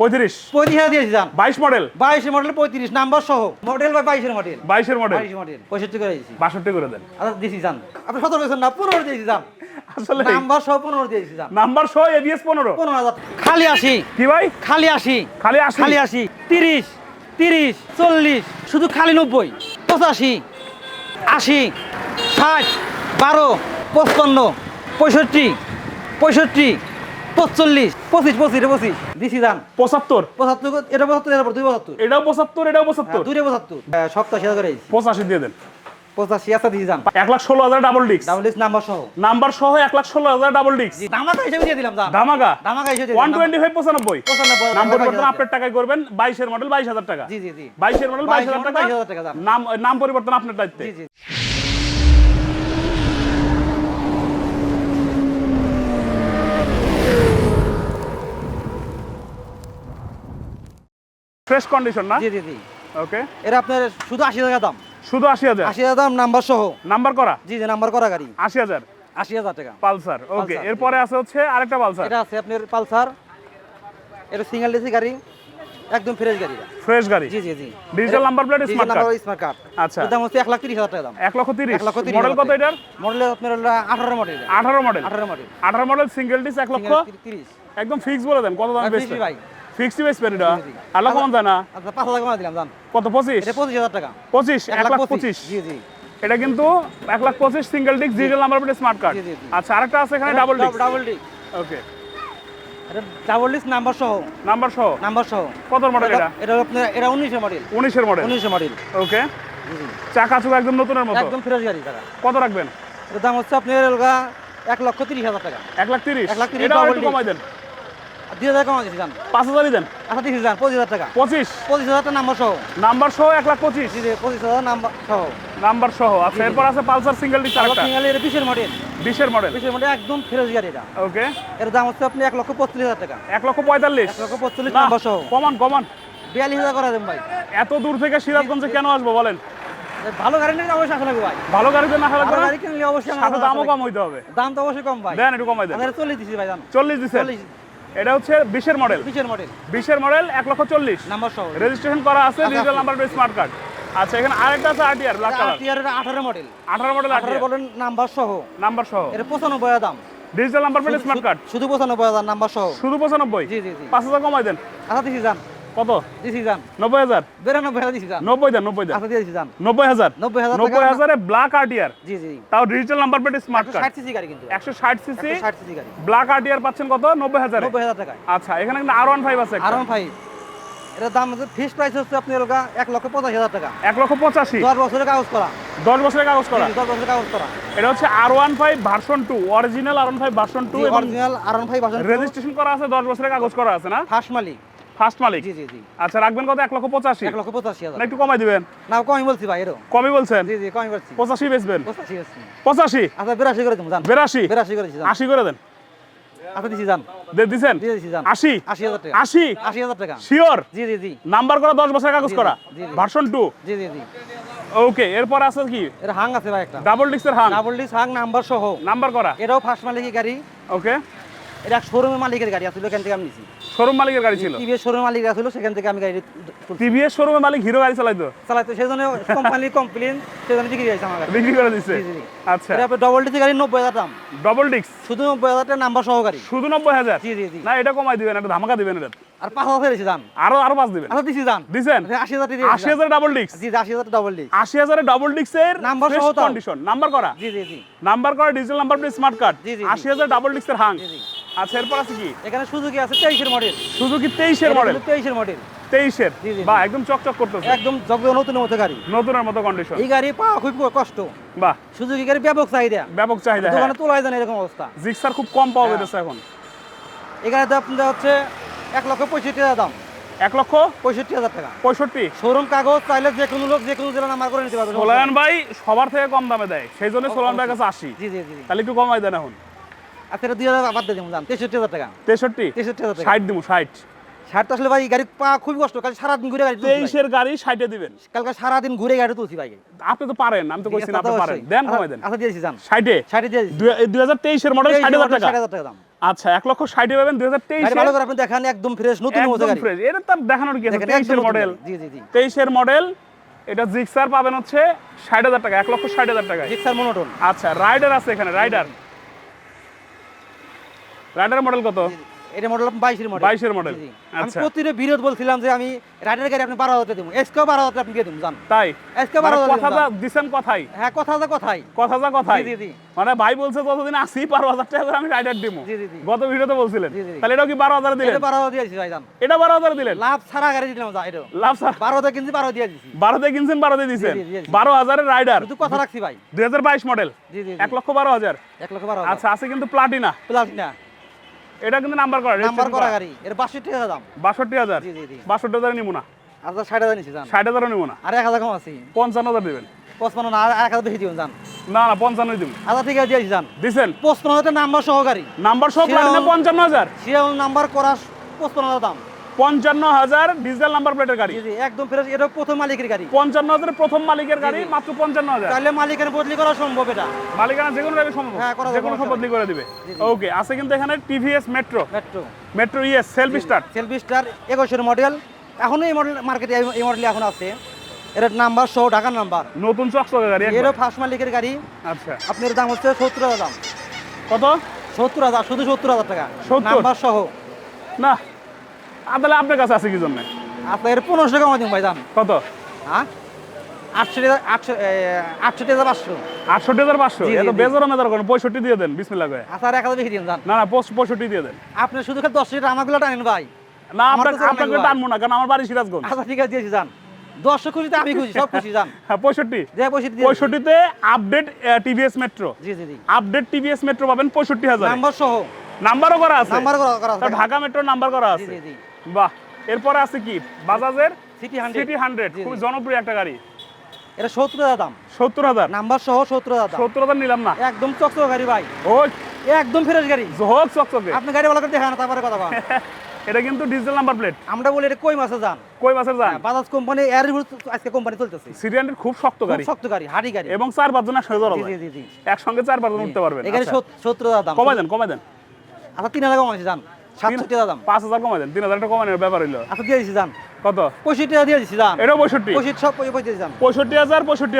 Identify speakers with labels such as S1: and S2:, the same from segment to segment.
S1: পঁয়ত্রিশ।
S2: পঁয়ত্রিশ হাজার দিয়েছি যান
S1: বাইশ মডেল।
S2: বাইশের মডেল পঁয়ত্রিশ নাম্বার সহ। মডেল বা বাইশের মডেল?
S1: বাইশের মডেল।
S2: বাইশের মডেল পঁয়ষট্টি করে দিয়েছি।
S1: বাষট্টি করে দেন।
S2: আচ্ছা দিয়েছি যান আপনি সতেরো দিয়েছেন না পনেরো দিয়েছি যান
S1: আসলে
S2: নাম্বার সহ পনেরো দিয়েছি যান
S1: নাম্বার সহ এবিএস পনেরো।
S2: পনেরো হাজার। খালি আসি
S1: কি ভাই?
S2: খালি আসি
S1: খালি আশি?
S2: খালি আসি তিরিশ তিরিশ চল্লিশ শুধু খালি নব্বই। পঁচাশি আশি ষাট বারো পঁচপান্ন পঁয়ষট্টি পঁয়ষট্টি পঁচল্লিশ পঁচিশ পঁচিশ পঁচিশ। দিছি যান
S1: পঁচাত্তর।
S2: পঁচাত্তর এটা পঁচাত্তর এটা দুই পঁচাত্তর।
S1: এটাও পঁচাত্তর এটাও পঁচাত্তর।
S2: দুইটা পঁচাত্তর। হ্যাঁ, সপ্তাশি হাজার
S1: পঁচাশি দিয়ে দেন।
S2: পঁচাশি আচ্ছা দিছি যান
S1: এক লাখ ষোলো হাজার ডাবল ডিক্স
S2: ডাবল এক্স নাম্বার সহ।
S1: নাম্বার সহ এক লাখ ষোলো হাজার ডাবল ডিক্স
S2: ধামাকা হিসেবে দিয়ে দিলাম
S1: ধামাকা
S2: ধামাকা হিসেবে
S1: ওয়ান টোয়েন্টি ফাইভ পঁচানব্বই।
S2: পঁচানব্বই,
S1: নাম
S2: ধামাকা
S1: পরিবর্তন আপনার টাকায় করবেন বাইশের মডেল বাইশ হাজার টাকা।
S2: জি জি জি।
S1: বাইশের মডেল বাইশ হাজার টাকা।
S2: 22,000 টাকা
S1: নাম নাম পরিবর্তন আপনার দায়িত্বে
S2: জি জি।
S1: ফ্রেশ কন্ডিশন না?
S2: জি জি জি।
S1: ওকে
S2: এটা আপনার শুধু আশি টাকা দাম।
S1: শুধু আশি হাজার?
S2: আশি হাজার দাম নাম্বার সহ।
S1: নাম্বার করা?
S2: জি জি নাম্বার করা গাড়ি।
S1: আশি হাজার?
S2: আশি হাজার টাকা।
S1: পালসার ওকে এরপরে আছে হচ্ছে আরেকটা পালসার।
S2: এটা আছে আপনার পালসার। এটা সিঙ্গেল ডিসি গাড়ি। একদম ফ্রেশ গাড়ি
S1: ফ্রেশ গাড়ি?
S2: জি জি জি।
S1: Digital number plate smart card
S2: smart card
S1: আচ্ছা।
S2: দাম হচ্ছে এক লাখ তিরিশ হাজার টাকা দাম।
S1: এক লক্ষ তিরিশ?
S2: এক লক্ষ তিরিশ
S1: মডেল কত এটার?
S2: মডেল আপনার হলো আঠারো মডেল
S1: আঠারো মডেল
S2: আঠারো মডেল
S1: আঠারো মডেল সিঙ্গেল ডিস এক লক্ষ?
S2: তিরিশ।
S1: একদম ফিক্স বলে দেন কত দাম
S2: বেশি ভাই।
S1: ফিক্সড বেচবেন এটা
S2: জি, জি।
S1: আল্লাহ যায় না?
S2: আচ্ছা পাঁচ হাজার কমা দিলাম দাম
S1: কত পঁচিশ?
S2: এটা পঁচিশ হাজার টাকা।
S1: পঁচিশ? এক লাখ পঁচিশ।
S2: জি জি।
S1: এটা কিন্তু এক লাখ পঁচিশ single disc digital number plate smart card. আচ্ছা আরেকটা আছে এখানে double disc
S2: double disc
S1: okay
S2: এটা ডাবল ডিস্ক নাম্বার সহ।
S1: নাম্বার সহ?
S2: নাম্বার সহ।
S1: কত মডেল এটা
S2: এটা? আপনার এটা উনিশের মডেল
S1: উনিশের মডেল
S2: উনিশের মডেল
S1: ওকে চাকা চুকা একদম নতুনের মতো?
S2: একদম ফ্রেশ গাড়ি
S1: কত রাখবেন?
S2: এর দাম হচ্ছে আপনার এক লক্ষ তিরিশ হাজার টাকা।
S1: এক লাখ তিরিশ?
S2: এক লাখ তিরিশ।
S1: কমাই দেন।
S2: দুই হাজার কমা
S1: পাঁচ হাজারই দেন।
S2: আচ্ছা পঁচিশ হাজার টাকা।
S1: পঁচিশ?
S2: পঁচিশ হাজার টাকা নাম্বার সহ।
S1: নাম্বার সহ এক লাখ পঁচিশ?
S2: পঁচিশ হাজার নাম্বার সহ।
S1: নাম্বার সহ। আচ্ছা এরপর আছে পালসার সিঙ্গেল ডিস্ক আরেকটা।
S2: সিঙ্গেল এটা বিশের মডেল
S1: বিশের মডেল
S2: বিশের মডেল একদম ফ্রেশ গাড়ি এটা।
S1: ওকে।
S2: এর দাম হচ্ছে আপনি এক লক্ষ হাজার টাকা।
S1: এক লক্ষ পঁয়তাল্লিশ?
S2: এক লক্ষ নাম্বার সহ।
S1: কমান কমান।
S2: বিয়াল্লিশ হাজার করা দেবেন ভাই।
S1: এত দূর থেকে সিরাজগঞ্জে কেন আসব বলেন?
S2: ভালো গাড়ি নিলে অবশ্যই আসা লাগবে ভাই।
S1: ভালো গাড়িতে না হলে
S2: ভালো গাড়ি কিনলে অবশ্যই
S1: সাথে দামও কম হইতে হবে।
S2: দাম তো অবশ্যই কম ভাই।
S1: দেন একটু কমাই দেন।
S2: আমাদের চল্লিশ দিচ্ছি ভাই দাম
S1: চল্লিশ দিচ্ছেন
S2: চল্লিশ
S1: এটা হচ্ছে বিশের মডেল
S2: বিশের মডেল
S1: বিশের মডেল এক লক্ষ চল্লিশ।
S2: নাম্বার সহ।
S1: রেজিস্ট্রেশন করা আছে ডিজিটাল নাম্বার স্মার্ট কার্ড আচ্ছা এখানে আরেকটা আছে আরটিআর ব্ল্যাক কালার
S2: আরটিআর আঠারো মডেল
S1: আঠারো মডেল
S2: আঠারো
S1: আরটিআর
S2: মডেল নাম্বার সহ।
S1: নাম্বার সহ।
S2: এর পঁচানব্বই হাজার দাম।
S1: Digital number plate smart card
S2: শুধু পঁচানব্বই হাজার নাম্বার সহ।
S1: শুধু পঁচানব্বই?
S2: জি জি জি।
S1: পাঁচ হাজার কমাই দেন।
S2: আচ্ছা দিছি যান।
S1: কত?
S2: দিছি যান
S1: নব্বই হাজার?
S2: বিরানব্বই হাজার দিছি যান
S1: নব্বই দেন নব্বই দেন।
S2: দিয়ে দিছি যান
S1: নব্বই হাজার?
S2: নব্বই হাজার
S1: নব্বই
S2: টাকা
S1: হাজারে ব্ল্যাক আরটিআর
S2: জি জি
S1: তাও digital number plate smart card
S2: ষাট সিসি গাড়ি কিন্তু।
S1: একশো ষাট সিসি
S2: ষাট সিসি গাড়ি।
S1: ব্ল্যাক আরটিআর পাচ্ছেন কত? নব্বই হাজারে।
S2: নব্বই হাজার টাকায়।
S1: আচ্ছা এখানে কিন্তু আর ওয়ান ফাইভ আছে একটা।
S2: আর ওয়ান ফাইভ এটার দাম হচ্ছে ফিক্স প্রাইস হচ্ছে আপনি এলাকা এক লক্ষ পঁচাশি হাজার টাকা।
S1: এক লক্ষ পঁচাশি।
S2: দশ বছরের কাগজ করা।
S1: দশ বছরের কাগজ করা।
S2: জি, জি, দশ বছরের কাগজ করা।
S1: এটা হচ্ছে R one five version two original R one five version two এবং
S2: অরিজিনাল আর ওয়ান ফাইভ আসেন
S1: রেজিস্ট্রেশন করা আছে দশ বছরের কাগজ করা আছে না?
S2: ফার্স্ট মালিক।
S1: ফার্স্ট মালিক?
S2: জি জি জি।
S1: আচ্ছা রাখবেন কত? এক লক্ষ পঁচাশি।
S2: এক লক্ষ পঁচাশি হাজার।
S1: একটু কমাই দিবেন।
S2: না কমই বলছি ভাই এরও
S1: কমই বলছেন?
S2: জি জি কমই বলছি।
S1: পঁচাশি বেচবেন?
S2: পঁচাশি
S1: পঁচাশি?
S2: আচ্ছা বিরাশি করে দেবো জান
S1: বেরাশি?
S2: বিরাশি করে
S1: আশি করে দেন।
S2: আচ্ছা দিছি
S1: দে- দিছেন? আশি?
S2: আশি হাজার টাকা।
S1: আশি?
S2: আশি হাজার টাকা।
S1: শিওর
S2: জি জি জি।
S1: নাম্বার করা দশ বছরের কাগজ করা। ভার্সন টু
S2: জি জি জি।
S1: ওকে এরপর আছে কি?
S2: এর হাং আছে ভাই একটা।
S1: ডাবল ডিস্কের হাং?
S2: ডাবল ডিস হাং নাম্বার সহ।
S1: নাম্বার করা?
S2: এটাও ফার্স্ট মালিকের গাড়ি।
S1: ওকে
S2: এটা শোরুমের মালিকের গাড়ি আসলে এখান থেকে আমি নিছি।
S1: শোরুম মালিকের গাড়ি ছিল?
S2: টিভিএস শোরুমের মালিক আসলে সেখান থেকে আমি গাড়ি
S1: টিভিএস শোরুমের মালিক হিরো গাড়ি চালাইতো?
S2: চালাইতো সেই জন্য কোম্পানির কমপ্লেন সেই জন্য বিক্রি হয়েছে আমার
S1: বিক্রি করে
S2: জি।
S1: আচ্ছা।
S2: এটা ডবল ডিসি গাড়ি নব্বই হাজার দাম।
S1: ডবল ডিস্ক
S2: শুধু নব্বই হাজার টাকা নাম্বার সহ গাড়ি।
S1: শুধু নব্বই হাজার?
S2: জি জি জি।
S1: না এটা কমাই দিবেন একটা ধামাকা দিবেন এটা।
S2: আর পাঁচ হাজার ফেরেছি দাম।
S1: আরও আরও পাঁচ দিবেন?
S2: আচ্ছা দিছি যান
S1: দিছেন?
S2: আশি হাজার টাকা
S1: আশি হাজার ডাবল ডিস্ক
S2: জি জি, আশি হাজার ডবল ডিস
S1: আশি হাজারে ডাবল ডিস্কের
S2: নাম্বার সহ
S1: কন্ডিশন নাম্বার করা?
S2: জি জি জি।
S1: নাম্বার করা digital number plate smart card
S2: জি, জি, জি।
S1: আশি হাজার ডাবল ডিস্কের হাং।
S2: জি জি।
S1: আচ্ছা এরপর আছে কি?
S2: এখানে সুযোগী আছে তেইশের মডেল
S1: সুজুকি তেইশের মডেল
S2: তেইশের মডেল
S1: তেইশের? বা একদম চকচক করতেছে।
S2: একদম জগদ নতুন মতো গাড়ি।
S1: নতুনের মতো কন্ডিশন
S2: এই গাড়ি পাওয়া খুব কষ্ট।
S1: বাহ।
S2: সুযোগী গাড়ি ব্যাপক চাহিদা।
S1: ব্যাপক চাহিদা হ্যাঁ।
S2: দোকানে তোলা যায় না এরকম অবস্থা।
S1: জিক্সার খুব কম পাওয়া
S2: হ্যাঁ।
S1: যেতেছে এখন।
S2: এখানে আপনার হচ্ছে এক লক্ষ পঁয়ষট্টি হাজার দাম।
S1: এক লক্ষ
S2: পঁয়ষট্টি হাজার টাকা।
S1: পঁয়ষট্টি?
S2: শোরুম কাগজ চাইলে যে কোনো লোক যে কোনো জেলা নাম্বার করে নিতে পারবে।
S1: সোলায়ন ভাই সবার থেকে কম দামে দেয়। সেই জন্য সোলায়ন ভাইয়ের কাছে আসি।
S2: জি জি জি।
S1: তাহলে একটু কমাই দেন এখন।
S2: আচ্ছা এটা দুই হাজার বাদ দিয়ে দেবো দাম তেষট্টি হাজার টাকা।
S1: তেষট্টি?
S2: তেষট্টি হাজার টাকা।
S1: ষাট দিব ষাট।
S2: ষাট আসলে ভাই গাড়ি পাওয়া খুবই কষ্ট কাল সারাদিন ঘুরে গাড়ি
S1: তেইশের গাড়ি ষাটে দিবেন।
S2: কালকে সারাদিন ঘুরে গাড়ি তুলছি ভাই।
S1: আপনি তো পারেন আমি তো কইছি না আপনি পারেন। দেন কমাই দেন।
S2: আচ্ছা দিয়েছি জান।
S1: ষাটে?
S2: ষাটে দিয়েছি
S1: দুই হাজার তেইশের মডেল ষাট হাজার টাকা।
S2: ষাট হাজার টাকা দাম।
S1: আচ্ছা এক লক্ষ ষাটে পাবেন দুই হাজার
S2: গাড়ি ভালো করে আপনি দেখান একদম ফ্রেশ নতুন
S1: একদম ফ্রেশ এটা তার দেখানোর কি আছে? তেইশের মডেল
S2: জি জি জি।
S1: তেইশের মডেল এটা জিক্সার পাবেন হচ্ছে ষাট হাজার টাকা এক লক্ষ ষাট হাজার টাকায়।
S2: জিক্সার মনোটন
S1: আচ্ছা রাইডার আছে এখানে রাইডার রাইডার মডেল কত?
S2: এটা মডেল বাইশের মডেল
S1: 22 এর model।
S2: জি, জি। আমি
S1: আচ্ছা।
S2: প্রতিটা বিরোধ বলছিলাম যে আমি রাইডার গাড়ি আপনি বারো হাজার দেবো। এসকেও বারো হাজার আপনি দিয়ে দেবো জান।
S1: তাই?
S2: আজকে বারো
S1: মানে
S2: হাজার
S1: কথা
S2: দিলাম।
S1: যা দিছেন কথাই।
S2: হ্যাঁ কথা আছে কথাই।
S1: কথা যা কথাই।
S2: জি, জি।
S1: মানে ভাই বলছে যতদিন আসি বারো হাজার টাকা করে আমি রাইডার দিব
S2: জি, জি, জি।
S1: গত ভিডিওতে বলছিলেন। তাহলে এটাও কি বারো হাজার দিলেন?
S2: এটা বারো হাজার দিয়েছি ভাই জান।
S1: এটা বারো হাজার দিলেন?
S2: লাভ ছাড়া গাড়ি দিলাম যা এটা
S1: লাভ স্যার
S2: বারো হাজার কিনছি বারো দিয়ে দিছি।
S1: বারোতে কিনছেন বারোতে দিছেন?
S2: জি, জি, জি।
S1: বারো হাজারের রাইডার
S2: শুধু কথা রাখছি ভাই।
S1: দুই হাজার বাইশ মডেল
S2: জি জি
S1: এক লক্ষ বারো হাজার।
S2: এক লক্ষ বারো
S1: আচ্ছা আছে কিন্তু প্লাটিনা
S2: প্লাস না
S1: এটা কিন্তু নাম্বার করা
S2: নাম্বার করা গাড়ি এর বাষট্টি হাজার দাম।
S1: বাষট্টি হাজার
S2: জি, জি, জি।
S1: বাষট্টি হাজার নিবো না।
S2: আর 60 হাজার নিছি জান।
S1: ষাট হাজারও নিবো না।
S2: আর এক হাজার কম আছে।
S1: পঞ্চান্ন হাজার দিবেন।
S2: পঁচপান্ন না আর এক হাজার বেশি দিবেন জান।
S1: না না পঞ্চান্ন দিব।
S2: আচ্ছা ঠিক আছে দিয়েছি জান।
S1: দিবেন
S2: 55 হাজার নাম্বার সহকারী
S1: নাম্বার
S2: সহ
S1: প্লাটিনা পঞ্চান্ন হাজার
S2: সিরিয়াল নাম্বার করা পঁচপান্ন হাজার দাম।
S1: পঞ্চান্ন হাজার ডিজিটাল নাম্বার প্লেটের গাড়ি।
S2: একদম ফ্রেশ এটা প্রথম মালিকের গাড়ি।
S1: পঞ্চান্ন হাজারের প্রথম মালিকের গাড়ি মাত্র পঞ্চান্ন হাজার
S2: তাহলে মালিকের বদলি করা সম্ভব এটা।
S1: মালিকানা যে কোনো সম্ভব।
S2: হ্যাঁ,
S1: যে কোনো বদলি করে দিবে। ওকে আছে কিন্তু এখানে TVS Metro
S2: Metro
S1: Metro ES self start
S2: self start একুশের মডেল এখনও এই মডেল মার্কেটে এই মডেল এখন আছে। এর নাম্বার সহ ঢাকার নাম্বার
S1: নতুন চকচকে গাড়ি।
S2: এরও ফার্স্ট মালিকের গাড়ি।
S1: আচ্ছা।
S2: আপনার দাম হচ্ছে সত্তর হাজার দাম।
S1: কত?
S2: সত্তর হাজার শুধু সত্তর হাজার টাকা।
S1: 70?
S2: নাম্বার সহ।
S1: না। তাহলে আপনার কাছে আছে কি জন্য?
S2: আপনার পনেরোশো টাকা দিন ভাই দাম
S1: কত?
S2: হ্যাঁ? আটষট্টি হাজার আটশো আটষট্টি হাজার পাঁচশো।
S1: আটষট্টি হাজার পাঁচশো?
S2: জি, জি,
S1: এত
S2: জি।
S1: মেজার করেন পঁয়ষট্টি দিয়ে দেন বিসমিল্লা করে
S2: আচ্ছা এক হাজার বেশি দিন যান
S1: না না পঁয়ষট্টি দিয়ে দেন।
S2: আপনি শুধু খালি দশ লিটার আমাগুলো টানেন ভাই।
S1: না
S2: আমার
S1: আপনার
S2: তো জানা
S1: আপনাকে টানবো না কারণ আমার বাড়ি সিরাজগঞ্জ।
S2: আচ্ছা ঠিক আছে দিয়েছি যান দশশো খুশি আমি খুশি সব খুশি যান
S1: হ্যাঁ পঁয়ষট্টি। পঁয়ষট্টিতে আপডেট টিভিএস মেট্রো
S2: জি জি জি।
S1: আপডেট টিভিএস মেট্রো পাবেন পঁয়ষট্টি হাজার।
S2: নাম্বার সহ।
S1: নাম্বারও করা আছে।
S2: নাম্বার করা করা আছে।
S1: ঢাকা মেট্রো নাম্বার করা আছে।
S2: জি জি।
S1: বাহ এরপরে আছে কি? বাজাজের
S2: সিটি হান্ড্রেড
S1: সিটি হান্ড্রেড খুব জনপ্রিয় একটা গাড়ি।
S2: এটা সত্তর হাজার দাম।
S1: সত্তর হাজার?
S2: নাম্বার সহ সত্তর হাজার
S1: সত্তর হাজার নিলাম না।
S2: একদম চকচক গাড়ি ভাই।
S1: ও
S2: একদম ফ্রেশ গাড়ি।
S1: হোক চকচকে।
S2: আপনি গাড়ি ভালো করে দেখান তারপরে কথা বলেন।
S1: এটা কিন্তু ডিজিটাল নাম্বার প্লেট
S2: আমরা বলি এটা কই মাসে যান
S1: কই মাসের যান
S2: বাজাজ কোম্পানি এর আজকে কোম্পানি চলতেছে।
S1: হান্ড্রেড খুব শক্ত গাড়ি।
S2: শক্ত গাড়ি হাড়ি গাড়ি।
S1: এবং চার পাঁচজন একসঙ্গে ধরা
S2: জি জি জি
S1: একসঙ্গে চার পাঁচজন উঠতে পারবেন।
S2: এখানে
S1: আচ্ছা।
S2: সত্তর হাজার দাম।
S1: কমাই দেন কমাই দেন।
S2: আচ্ছা তিন হাজার কমাইছি যান সাতষট্টি হাজার দাম।
S1: পাঁচ হাজার কমাই দেন তিন হাজার টাকা কমানোর ব্যাপার হইল।
S2: আচ্ছা দিয়ে দিচ্ছি যান
S1: কত?
S2: পঁয়ষট্টি হাজার দিয়ে দিচ্ছি যান
S1: এটাও পঁয়ষট্টি?
S2: পঁয়ষট্টি সব পঁয়ষট্টি যান
S1: পঁয়ষট্টি হাজার পঁয়ষট্টি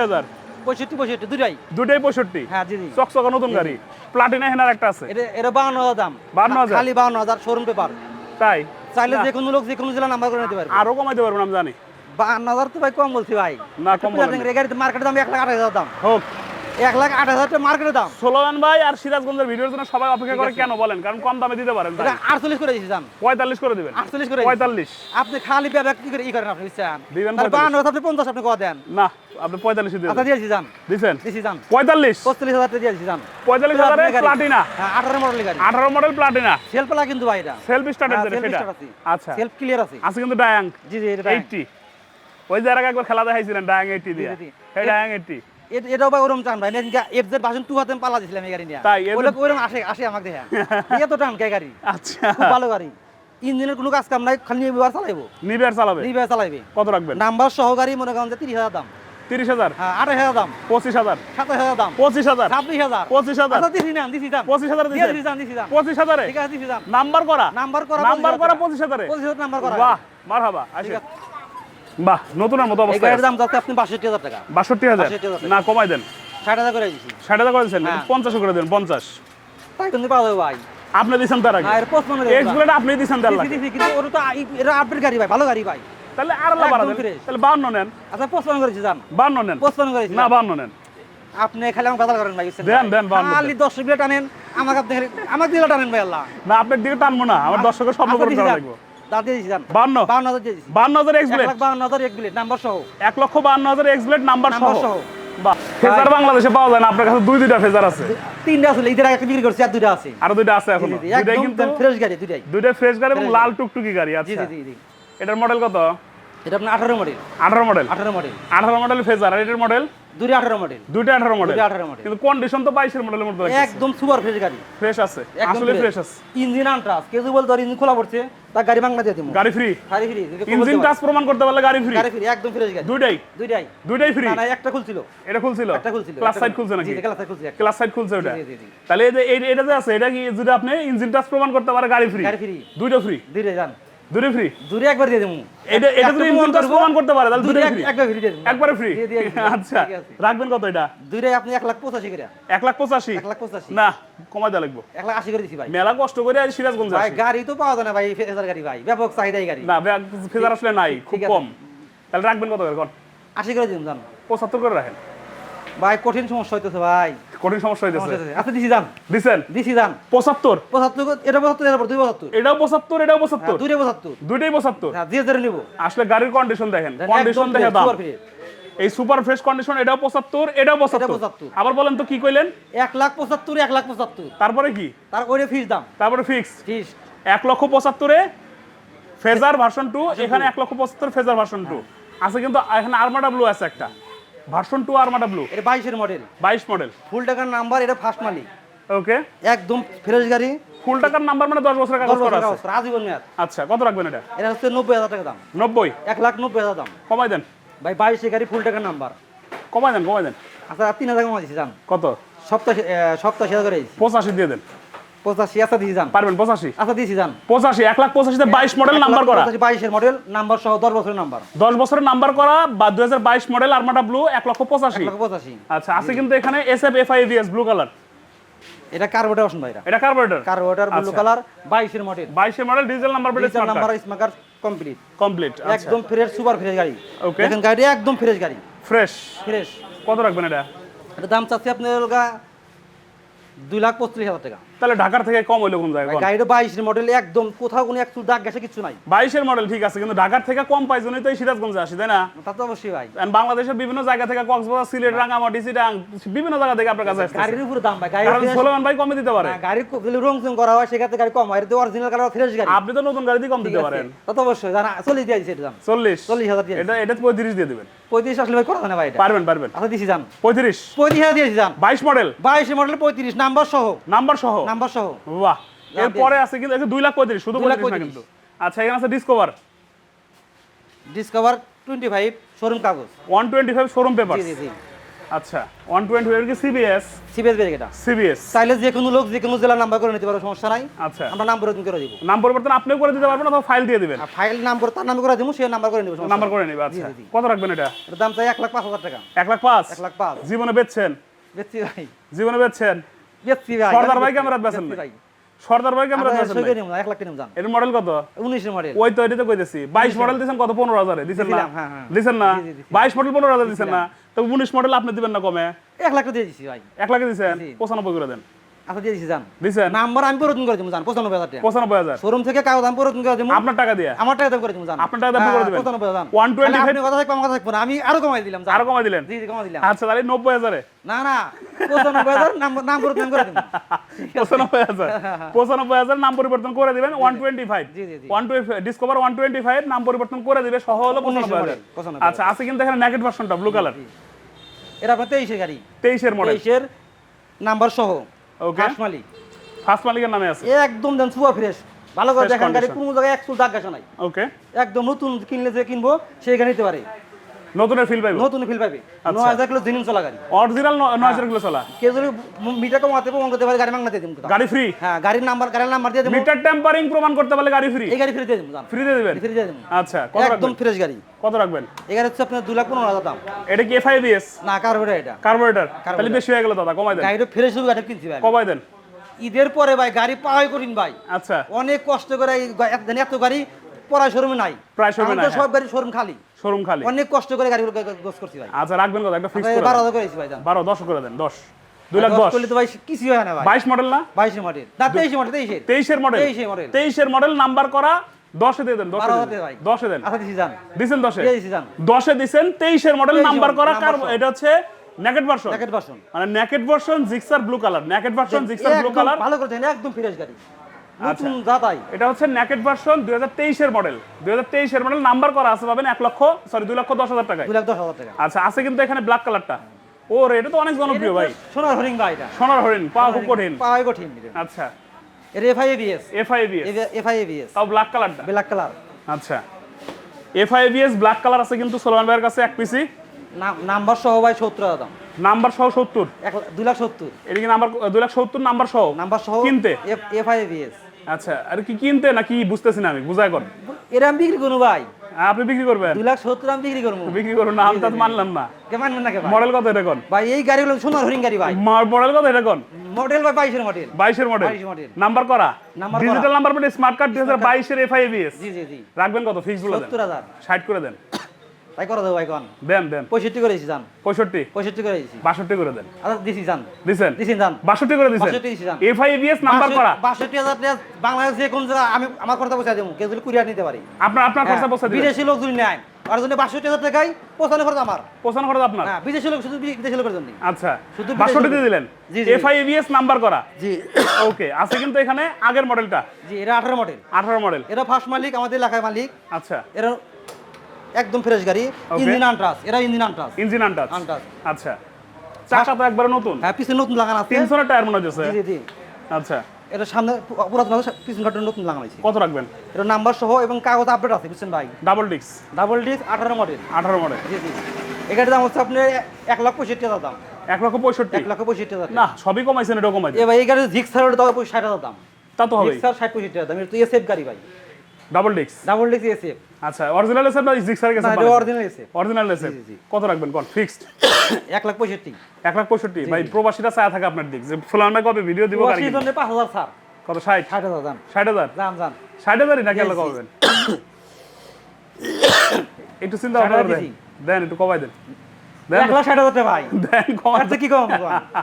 S2: পঁয়ষট্টি পঁয়ষট্টি দুটাই।
S1: দুটাই পঁয়ষট্টি?
S2: হ্যাঁ জি জি
S1: চকচকা নতুন গাড়ি। প্লাটিনা হেনার একটা আছে।
S2: এটা এটা বাউন্ন হাজার দাম।
S1: 52,000
S2: খালি বাউন্ন হাজার শোরুম পেপার
S1: তাই?
S2: চাইলে
S1: না,
S2: যে কোনো লোক যে কোনো জেলা নাম্বার করে নিতে পারবে।
S1: আরও কমাইতে পারবেন আমি জানি।
S2: বাউন্ন হাজার তো ভাই কম বলছি ভাই।
S1: না কম না।
S2: গাড়িতে মার্কেটের দাম এক লাখ আঠাশ হাজার দাম।
S1: হোক।
S2: এক লাখ আঠাশ হাজার মার্কেটের দাম।
S1: সোলোমান ভাই আর সিরাজগঞ্জের ভিডিওর জন্য সবাই অপেক্ষা করে কেন বলেন? কারণ কম দামে দিতে পারেন
S2: আটচল্লিশ করে দিয়েছি যান
S1: পঁয়তাল্লিশ করে দিবেন।
S2: আটচল্লিশ করে।
S1: পঁয়তাল্লিশ।
S2: আপনি খালি ব্যাগ কি করে ই করেন আপনি বুঝছেন?
S1: দিবেন
S2: তাহলে
S1: 45
S2: বাউন্ন হাজার আপনি পঞ্চাশ আপনি কত দেন।
S1: না আপনি পঁয়তাল্লিশ দিয়ে
S2: আচ্ছা দিয়েছি যান
S1: দিচ্ছেন
S2: দিয়েছি যান
S1: পঁয়তাল্লিশ?
S2: পঁয়তাল্লিশ হাজার দিয়েছি যান
S1: পঁয়তাল্লিশ হাজারে প্লাটিনা
S2: হ্যাঁ আঠারো মডেল গাড়ি।
S1: আঠারো মডেল প্লাটিনা
S2: সেলফ পেলা কিন্তু ভাই এটা।
S1: সেলফ স্টার্টের
S2: হ্যাঁ,
S1: সেটা।
S2: আছে।
S1: আচ্ছা।
S2: সেলফ ক্লিয়ার আছে।
S1: আছে কিন্তু ডায়াং
S2: জি জি এটা
S1: ওই যে একবার খেলা দেখাইছিলেন ডায়াং এইটটি দিয়ে। এই ডায়াং এইটটি
S2: এ- এটাও ভাই ওরম টান ভাই এফ জেড ভার্সন টু হাতে পালা দিছিলাম এই গাড়ি নিয়ে।
S1: তাই,
S2: ওইরকম আসে আসে আমাকে দেখা এত টান কে গাড়ি?
S1: আচ্ছা।
S2: খুব ভালো গাড়ি। ইঞ্জিনের কোনো কাজ কাম নাই খালি নিবার চালাইবো।
S1: নিবে আর চালাবে?
S2: নিবার চালাইবে।
S1: কত রাখবেন?
S2: নাম্বার সহ গাড়ি মনে করেন যে তিরিশ হাজার দাম।
S1: তিরিশ হাজার?
S2: হ্যাঁ আঠাশ হাজার দাম।
S1: পঁচিশ হাজার।
S2: সাতাশ হাজার দাম।
S1: পঁচিশ হাজার?
S2: ছাব্বিশ হাজার।
S1: পঁচিশ হাজার?
S2: আচ্ছা দিছি যান দিছি যান
S1: পঁচিশ হাজার?
S2: দিছি? যান দিছি যান
S1: পঁচিশ হাজারে?
S2: ঠিক আছে দিছি যান
S1: নাম্বার করা?
S2: নাম্বার করা
S1: নাম্বার করা পঁচিশ হাজারে?
S2: পঁচিশ হাজার নাম্বার করা।
S1: বাহ মার হাবা
S2: ঠিক
S1: আসে
S2: আছে।
S1: বাহ নতুনের মতো অবস্থা।
S2: গাড়ির দাম যাচ্ছে আপনি বাষট্টি হাজার টাকা।
S1: বাষট্টি হাজার?
S2: 62,000
S1: না কমাই দেন।
S2: ষাট হাজার করে দিছি।
S1: ষাট হাজার করে
S2: হ্যাঁ।
S1: পঞ্চাশ করে দেন পঞ্চাশ।
S2: তাই কিন্তু পাওয়া যাবে ভাই।
S1: আপনি দিচ্ছেন তার আগে।
S2: না এর পঁচপন্ন
S1: এক্স ব্লেড আপনি দিচ্ছেন দেড় লাখ
S2: দিছি কিন্তু ওর তো এটা আপডেট গাড়ি ভাই ভালো গাড়ি ভাই।
S1: তাহলে আর
S2: একদম
S1: দেন। তাহলে বান্ন নেন।
S2: আচ্ছা পঁচপন্ন করেছি যান।
S1: বান্ন নেন।
S2: পঁচপন্ন করেছি
S1: না
S2: যান।
S1: বান্ন নেন।
S2: আপনি খালি আমার কথা করেন ভাই
S1: দেন, দেন, বাউন্ন দেন।
S2: খালি দশ মিনিট টানেন। আমাকে আমাকে দিলে টানেন ভাই আল্লাহ।
S1: না আপনার দিকে টানবো না। আমার দর্শকের স্বপ্ন পূরণ করা লাগবে।
S2: দিয়ে
S1: বান্ন।
S2: হাজার দিয়ে
S1: বান্ন হাজার
S2: এক
S1: ব্লেড
S2: লাখ হাজার এক বিলিট নাম্বার সহ।
S1: এক লক্ষ বান্ন হাজার এক্স ব্লেড নাম্বার সহ।
S2: নাম্বার সহ।
S1: ফেজার বাংলাদেশে পাওয়া যায় না আপনার কাছে দুই দুইটা ফেজার আছে।
S2: তিনটা আছে ঈদের আগে বিক্রি করছি আর দুইটা আছে।
S1: আর দুইটা আছে এখনও।
S2: একদম
S1: কিন্তু
S2: ফ্রেশ গাড়ি দুইটাই।
S1: দুইটা ফ্রেশ গাড়ি এবং লাল টুকটুকি গাড়ি
S2: জি
S1: আচ্ছা।
S2: জি জি। জি
S1: এটার মডেল কত?
S2: এটা আপনার আঠারো মডেল
S1: আঠারো মডেল
S2: আঠারো মডেল
S1: আঠারো মডেল ফেজার আর এটার মডেল
S2: দুই আঠারো মডেল
S1: দুইটা আঠারো মডেল
S2: দুইটা 18
S1: কিন্তু কন্ডিশন তো বাইশের মডেলের মধ্যে
S2: একদম সুপার ফ্রেশ গাড়ি।
S1: ফ্রেশ আছে। আসলে ফ্রেশ আছে।
S2: ইঞ্জিন আনট্রাস কেউ যদি বলতো ইঞ্জিন খোলা পড়ছে তার গাড়ি বাংলা দিয়ে দিব।
S1: গাড়ি ফ্রি
S2: গাড়ি ফ্রি
S1: ইঞ্জিন টাচ প্রমাণ করতে পারলে গাড়ি ফ্রি
S2: গাড়ি ফ্রি একদম ফ্রেশ গাড়ি।
S1: দুইটাই।
S2: দুইটাই।
S1: দুইটাই ফ্রি
S2: না একটা খুলছিল।
S1: এটা খুলছিল?
S2: একটা খুলছিল।
S1: ক্লাস সাইড খুলছে নাকি?
S2: জি, ক্লাস সাইড খুলছে।
S1: ক্লাস সাইড খুলছে ওটা।
S2: জি, জি, জি।
S1: তাহলে এই যে এই- এটা যে আছে এটা কি যদি আপনি ইঞ্জিন টাচ প্রমাণ করতে পারে গাড়ি ফ্রি
S2: গাড়ি ফ্রি
S1: দুইটা ফ্রি
S2: দুইটা যান।
S1: দুইটা ফ্রি
S2: দূরে একবার দিয়ে দেবো
S1: এটা এটা যদি ইঞ্জিন প্রমাণ করতে পারে তাহলে
S2: দূরে
S1: ফ্রি
S2: একবার ফ্রি দিয়ে দেবো
S1: একবারে ফ্রি আচ্ছা রাখবেন কত এটা?
S2: দুইটাই আপনি এক লাখ পঁচাশি করে
S1: এক লাখ পঁচাশি?
S2: এক লাখ পঁচাশি।
S1: না কমাই দেওয়া লাগবো।
S2: এক লাখ আশি করে দিছি ভাই।
S1: মেলা কষ্ট করে আর সিরাজগঞ্জ
S2: ভাই। গাড়ি তো পাওয়া যায় না ভাই ফেজার গাড়ি ভাই। ব্যাপক চাহিদাই গাড়ি।
S1: না ফেজার আসলে নাই খুব কম। তাহলে রাখবেন কত করে কোন
S2: আশি করে দিন জান।
S1: পঁচাত্তর করে রাখেন।
S2: ভাই কঠিন সমস্যা হইতেছে ভাই।
S1: কঠিন সমস্যা হইতেছে।
S2: সমস্যা আচ্ছা দিছি যান
S1: দিছেন?
S2: দিছি যান
S1: পঁচাত্তর।
S2: পঁচাত্তর এটা পঁচাত্তর এর পর দুই পঁচাত্তর।
S1: এটাও পঁচাত্তর এটাও পঁচাত্তর।
S2: হ্যাঁ, দুইটা পঁচাত্তর।
S1: দুইটাই পঁচাত্তর।
S2: হ্যাঁ দিয়ে ধরে নিবো।
S1: আসলে গাড়ির কন্ডিশন দেখেন। কন্ডিশন দেখে দাম। এই সুপার ফ্রেশ কন্ডিশন এটাও পঁচাত্তর এটাও
S2: 75
S1: আবার বলেন তো কি কইলেন?
S2: এক লাখ পঁচাত্তর এক লাখ পঁচাত্তর।
S1: তারপরে কি?
S2: তার ওইটা ফিস দাম।
S1: তারপরে ফিক্স
S2: ফিস
S1: এক লক্ষ পঁচাত্তরে ফেজার ভার্সন টু এখানে এক লক্ষ পঁচাত্তর ফেজার ভার্সন টু আছে কিন্তু এখানে আর্মাডা ব্লু আছে একটা। ভার্সন টু আর্মাডা ব্লু
S2: এটা বাইশের মডেল।
S1: বাইশ মডেল।
S2: ফুল টাকার নাম্বার এটা ফার্স্ট মালিক।
S1: ওকে।
S2: একদম ফ্রেশ গাড়ি।
S1: ফুল টাকার নাম্বার মানে দশ বছরের
S2: দশ
S1: কাগজ করা আছে?
S2: আজীবন মেয়াদ।
S1: আচ্ছা কত রাখবেন এটা?
S2: এটা হচ্ছে নব্বই হাজার টাকা দাম।
S1: নব্বই?
S2: এক লাখ নব্বই হাজার দাম।
S1: কমাই দেন।
S2: ভাই বাইশে গাড়ি ফুল টাকার নাম্বার।
S1: কমাই দেন কমাই দেন।
S2: আচ্ছা তিন হাজার কমা দিচ্ছি যান
S1: কত?
S2: সপ্তাহে সপ্তাহে করে দিচ্ছি
S1: পঁচাশি দিয়ে দেন।
S2: পঁচাশি আচ্ছা দিয়েছি যান।
S1: পারবেন পঁচাশি?
S2: আচ্ছা দিয়েছি যান।
S1: পঁচাশি এক লাখ পঁচাশিতে বাইশ মডেল নাম্বার করা।
S2: বাইশের মডেল নাম্বার সহ দশ বছরের নাম্বার
S1: দশ বছরের নাম্বার করা বা দুই হাজার বাইশ মডেল আর্মাটা ব্লু এক লক্ষ পঁচাশি।
S2: লক্ষ পঁচাশি।
S1: আচ্ছা আছে কিন্তু এখানে S F F I blue colour
S2: এটা কার্বোটার অপশন ভাইরা।
S1: এটা কার্বোরেটর
S2: কার্বোটার ব্লু। কালার বাইশের মডেল
S1: বাইশের model digital number plate
S2: digital number smart card complete
S1: complete
S2: একদম ফ্রেশ সুপার ফ্রেশ গাড়ি।
S1: Okay.
S2: দেখেন গাড়ি একদম ফ্রেশ গাড়ি।
S1: ফ্রেশ
S2: ফ্রেশ
S1: কত রাখবেন এটা?
S2: এটা দাম চাচ্ছি আপনার দুই লাখ পঁয়ত্রিশ হাজার টাকা।
S1: তাহলে ঢাকার থেকে কম হইলে কোন জায়গায়?
S2: গাড়িটা বাইশের মডেল একদম কোথাও কোনো একটু দাগ গেছে কিছু নাই।
S1: বাইশের মডেল ঠিক আছে কিন্তু ঢাকার থেকে কম পাই জন্যই তো এই সিরাজগঞ্জে আসি তাই না?
S2: তা তো অবশ্যই ভাই।
S1: বাংলাদেশের বিভিন্ন জায়গা থেকে কক্সবাজার সিলেট রাঙামাটি সিটাং বিভিন্ন জায়গা থেকে আপনার কাছে আসছে
S2: গাড়ির উপরে দাম ভাই গাড়ি
S1: সোলোমান ভাই কমে দিতে পারে।
S2: গাড়ির রং চং করা হয় সেক্ষেত্রে গাড়ি কম হয় এটা অরিজিনাল কালার ফ্রেশ গাড়ি।
S1: আপনি তো নতুন গাড়ি দিয়ে কম দিতে পারেন।
S2: তা তো অবশ্যই জানা চল্লিশ দিয়ে এটা দাম।
S1: চল্লিশ?
S2: চল্লিশ হাজার দিয়ে
S1: এটা এটা পঁয়ত্রিশ দিয়ে দিবেন।
S2: পঁয়ত্রিশ আসলে ভাই করা না ভাই
S1: পারবেন পারবেন।
S2: আচ্ছা দিছি যান
S1: পঁয়ত্রিশ?
S2: পঁয়ত্রিশ হাজার দিয়েছি যান
S1: বাইশ মডেল
S2: বাইশের মডেল পঁয়ত্রিশ নাম্বার সহ।
S1: নাম্বার সহ।
S2: নাম্বার সহ?
S1: বাহ এরপরে আছে কিন্তু দুই লাখ পঁয়ত্রিশ শুধু। কিন্তু। আচ্ছা এখানে আছে Discover
S2: Discover twenty five showroom কাগজ।
S1: One twenty five showroom paper
S2: জি জি।
S1: আচ্ছা ওয়ান টোয়েন্টি ফাইভ কি সিবিএস
S2: সিবিএস ব্যাগ এটা।
S1: সিবিএস
S2: চাইলে যে কোনো লোক যে কোনো জেলার নাম্বার করে নিতে পারো সমস্যা নাই।
S1: আচ্ছা।
S2: আমরা নাম্বার ওরকম করে দিব।
S1: নাম পরিবর্তন আপনিও করে দিতে পারবেন অথবা ফাইল দিয়ে দিবেন।
S2: ফাইল নাম্বার তার নামে করে দিব সে নাম্বার করে নিব
S1: নাম্বার করে নেবে আচ্ছা। কত রাখবেন এটা?
S2: এটার দাম চাই এক লাখ পাঁচ হাজার টাকা।
S1: এক লাখ পাঁচ?
S2: এক লাখ পাঁচ।
S1: জীবনে বেচছেন?
S2: বেচছি ভাই।
S1: জীবনে বেচছেন? সর্দার ভাই সর্দার ক্যামেরা
S2: লাখ
S1: এর মডেল কত?
S2: মডেল
S1: ওই তো এটাতে কইতেছি। বাইশ মডেল দিছেন কত? পনেরো হাজারে। দিছেন না?
S2: হ্যাঁ, হ্যাঁ।
S1: না?
S2: জি, জি, দিছি।
S1: বাইশ মডেল পনেরো হাজার দিছেন না। তো উনিশ মডেল আপনি দিবেন না কমে?
S2: এক লাখ দিয়ে দিছি ভাই।
S1: লাখে দিছেন?
S2: জি।
S1: পঁচানব্বই করে দেন।
S2: আচ্ছা দিয়ে দিছি যান।
S1: দিছেন?
S2: নাম্বার আমি পরিবর্তন করে দিব জান পঁচানব্বই হাজার টাকা।
S1: পঁচানব্বই হাজার।
S2: শোরুম থেকে কাগজ আমি পরিবর্তন করে দিব।
S1: আপনার টাকা দিয়ে?
S2: আমার টাকা করে দিব জান
S1: আপনার টাকা দাম করে দিবেন।
S2: পঁচানব্বই হাজার
S1: 125
S2: আপনি কথা থাকব আমার কথা থাকব না। আমি আরও কমাই দিলাম
S1: আরও কমাই দিলেন?
S2: জি জি কমাই দিলাম।
S1: আচ্ছা তাহলে নব্বই হাজারে?
S2: না না পঁচানব্বই হাজার নাম নাম পরিবর্তন করে দিব।
S1: পঁচানব্বই হাজার। পঁচানব্বই নাম পরিবর্তন করে দিবেন ওয়ান টোয়েন্টি ফাইভ
S2: জি, জি, জি।
S1: One Discover one twenty five নাম পরিবর্তন করে দিবে সহ হলো পঁচানব্বই হাজার।
S2: model, 95
S1: আচ্ছা আছে কিন্তু এখানে নেগেট ভার্সনটা ব্লু কালার
S2: এটা আপনার তেইশের গাড়ি।
S1: তেইশের মডেল
S2: তেইশের নাম্বার সহ।
S1: ওকে
S2: ফার্স্ট মালিক।
S1: ফার্স্ট মালিকের নামে আছে?
S2: একদম দেন সুপার ফ্রেশ। ভালো করে দেখেন গাড়ি কোনো জায়গায় এক চুল দাগ গাছা নাই।
S1: ওকে
S2: একদম নতুন কিনলে যে কিনবো সেই গাড়ি নিতে পারে।
S1: নতুনের ফিল
S2: নতুন ফিল পাবে
S1: আচ্ছা।
S2: নয় হাজার কিলো জিনিস চলা গাড়ি।
S1: অরিজিনাল হাজার কিলো চলা?
S2: কেউ যদি মিটার কমাতে প্রমাণ করতে পারে গাড়ি মাংনা দিয়ে দিব
S1: গাড়ি ফ্রি
S2: হ্যাঁ গাড়ির নাম্বার গাড়ির নাম্বার দিয়ে দেবো
S1: মিটার টেম্পারিং প্রমাণ করতে পারলে গাড়ি ফ্রি
S2: এই গাড়ি ফ্রি দিয়ে দেবো
S1: ফ্রি দিয়ে দিবেন?
S2: ফ্রি দিয়ে দেবো
S1: আচ্ছা কত
S2: একদম ফ্রেশ গাড়ি।
S1: কত রাখবেন?
S2: এই গাড়ি হচ্ছে আপনার দু লাখ পনেরো হাজার দাম।
S1: এটা কি এফআইবিএস
S2: না কার্বোরেটার এটা।
S1: কার্বোরেটর তাহলে বেশি হয়ে গেল দাদা কমাই দেন।
S2: গাড়িটা ফ্রেশ হবে গাড়ি কিনছি ভাই।
S1: কমাই দেন।
S2: ঈদের পরে ভাই গাড়ি পাওয়াই কঠিন ভাই।
S1: আচ্ছা।
S2: অনেক কষ্ট করে এত গাড়ি পড়ায় শোরুমে নাই।
S1: প্রায় showroom নাই,
S2: সব গাড়ি শোরুম খালি।
S1: শোরুম খালি।
S2: অনেক কষ্ট করে গাড়িগুলো গোস করছি ভাই।
S1: আচ্ছা রাখবেন কত একটা ফিক্স করে
S2: বারো
S1: দেন।
S2: হাজার করেছি ভাই জান
S1: বারো দশ করে দেন দশ। দুই লাখ দশ
S2: করলে তো ভাই কিছুই হয় না ভাই।
S1: বাইশ মডেল না?
S2: বাইশের মডেল না তেইশে মডেল তেইশে
S1: তেইশের মডেল
S2: 23 এর model।
S1: তেইশের মডেল নাম্বার করা দশে দিয়ে দেন দশে দেন।
S2: আচ্ছা দিছি যান।
S1: দিছেন দশে? দশে দিছেন তেইশের মডেল নাম্বার করা কার এটা হচ্ছে নেকেট ভার্সন
S2: জ্যাকেট বাসন
S1: মানে naked version Gixxer blue colour naked version Gixxer blue colour
S2: ভালো করে একদম ফ্রেশ গাড়ি। নতুন জাতাই।
S1: এটা হচ্ছে ন্যাকেট ভার্সন দুই হাজার তেইশের মডেল দুই হাজার তেইশের মডেল নাম্বার করা আছে পাবেন লক্ষ সরি লক্ষ দশ হাজার টাকায়।
S2: লাখ দশ হাজার টাকা।
S1: আচ্ছা আছে কিন্তু এখানে ব্ল্যাক কালারটা ও রে এটা তো অনেক জনপ্রিয় ভাই।
S2: সোনার হরিং ভাই এটা।
S1: সোনার হরিণ পাওয়া খুব কঠিন।
S2: পাওয়াই কঠিন।
S1: আচ্ছা।
S2: এবিএস
S1: তাও ব্ল্যাক কালারটা
S2: ব্ল্যাক কালার
S1: আচ্ছা। ব্ল্যাক কালার আছে কিন্তু সোলমান ভাইয়ের কাছে এক পিসি
S2: নাম্বার সহ ভাই সত্তর হাজার দাম।
S1: নাম্বার সহ সত্তর?
S2: এক লাখ- দুই লাখ সত্তর।
S1: এটা কি নাম্বার দুই লাখ সত্তর নাম্বার সহ?
S2: নাম্বার সহ
S1: কিনতে?
S2: এফআই এবিএস
S1: আচ্ছা আর কি কিনতে নাকি বুঝতেছি না আমি? বুঝাই কর
S2: এটা আমি বিক্রি করব ভাই।
S1: আপনি বিক্রি করবেন?
S2: দুই লাখ সত্তর আমি বিক্রি করব।
S1: বিক্রি করুন না আমি তো মানলাম না।
S2: কে মানবেন না কে ভাই?
S1: মডেল কত এটা কোন
S2: ভাই এই গাড়িগুলো সোনার হরিং গাড়ি ভাই।
S1: মডেল কত এটা কোন
S2: মডেল ভাই বাইশের মডেল।
S1: বাইশের মডেল।
S2: 22 মডেল।
S1: নাম্বার করা?
S2: নাম্বার করা।
S1: Digital number plate smart card দুই হাজার বাইশের এফআইবিএস
S2: জি জি জি।
S1: রাখবেন কত? ফিক্স বলে দেন।
S2: সত্তর হাজার।
S1: ষাট করে দেন।
S2: তাই করে দেবো ভাই কন।
S1: দেন দেন
S2: পঁয়ষট্টি করে দিয়েছি যান।
S1: পঁয়ষট্টি?
S2: পঁয়ষট্টি করে দিয়েছি
S1: বাষট্টি করে দেন।
S2: আচ্ছা দিছি যান।
S1: দিছেন?
S2: দিছি যান।
S1: বাষট্টি করে দিছেন?
S2: 62 দিছি যান।
S1: এফআইবিএস নাম্বার করা।
S2: বাষট্টি হাজার টাকা বাংলাদেশ যে কোন জায়গা আমি আমার খরচা পৌঁছা দেবো কেউ যদি কুরিয়ার নিতে পারি।
S1: আপনার আপনার খরচা
S2: হ্যাঁ,
S1: পৌঁছে দিবেন
S2: বিদেশি লোক যদি নেয় আর জন্য হাজার টাকায় পৌঁছানো খরচ আমার।
S1: পৌঁছানো খরচ আপনার?
S2: হ্যাঁ বিদেশি লোক শুধু বিদেশি লোকের জন্য
S1: আচ্ছা
S2: শুধু
S1: বাষট্টি
S2: বিদেশি-
S1: দিলেন।
S2: জি, জি।
S1: এফআইবিএস নাম্বার করা।
S2: জি।
S1: ওকে আছে কিন্তু এখানে আগের মডেলটা
S2: জি এটা আঠারো মডেল
S1: আঠারো মডেল
S2: এরা ফার্স্ট মালিক আমাদের এলাকার মালিক।
S1: আচ্ছা।
S2: এরা একদম ফ্রেশ গাড়ি. ইঞ্জিন আনটাস এরা engine untouch.
S1: Engine untouch
S2: untouch.
S1: আচ্ছা। চাকা তো একবারে নতুন?
S2: হ্যাঁ পিছনে নতুন লাগানো আছে।
S1: তিনশো টায়ার মনে হচ্ছে
S2: জি জি
S1: আচ্ছা।
S2: এটা সামনে পুরাতন পিছন ঘাটে নতুন লাগানো হয়েছে।
S1: কত রাখবেন?
S2: এটা নাম্বার সহ এবং কাগজ আপডেট আছে বুঝছেন ভাই?
S1: ডাবল ডিক্স
S2: ডাবল ডিস্ক আঠারো মডেল
S1: আঠারো মডেল
S2: জি জি। এটার দাম হচ্ছে আপনার এক লাখ পঁয়ষট্টি হাজার দাম।
S1: এক লক্ষ পঁয়ষট্টি?
S2: এক লক্ষ পঁয়ষট্টি হাজার
S1: না সবই কমাইছেন এটাও কমাইছেন।
S2: এ ভাই এই গাড়ির দাম ষাট হাজার দাম।
S1: তা তো
S2: ছাড় ষাট পঁয়ষট্টি হাজার দাম। এটা তো এসএফ গাড়ি ভাই।
S1: ডাবল ডিক্স
S2: ডাবল ডিস্ক এসএফ
S1: আচ্ছা অরিজিনাল এসে না জিক্সার গেছে
S2: না অরিজিনাল এসএফ
S1: অরিজিনাল এসে
S2: জি।
S1: কত রাখবেন? কোন? ফিক্সড
S2: এক লাখ পঁয়ষট্টি।
S1: এক লাখ পঁয়ষট্টি? ভাই প্রবাসীরা চায় থাকে আপনার দিক। যে ফুলান কবে ভিডিও দিব কিনবে?
S2: জন্য পাঁচ হাজার ছাড়।
S1: কত? ষাট?
S2: ষাট হাজার দাম
S1: ষাট হাজার?
S2: দাম দাম
S1: ষাট হাজারই নাকি
S2: Yes,
S1: আল্লাহ
S2: yes.
S1: কমাবেন একটু চিন্তা ভাবনা করে দেন। দেন একটু কমাই দেন।
S2: এক লাখ ষাট হাজার ভাই।
S1: দেন কমাই
S2: কি কম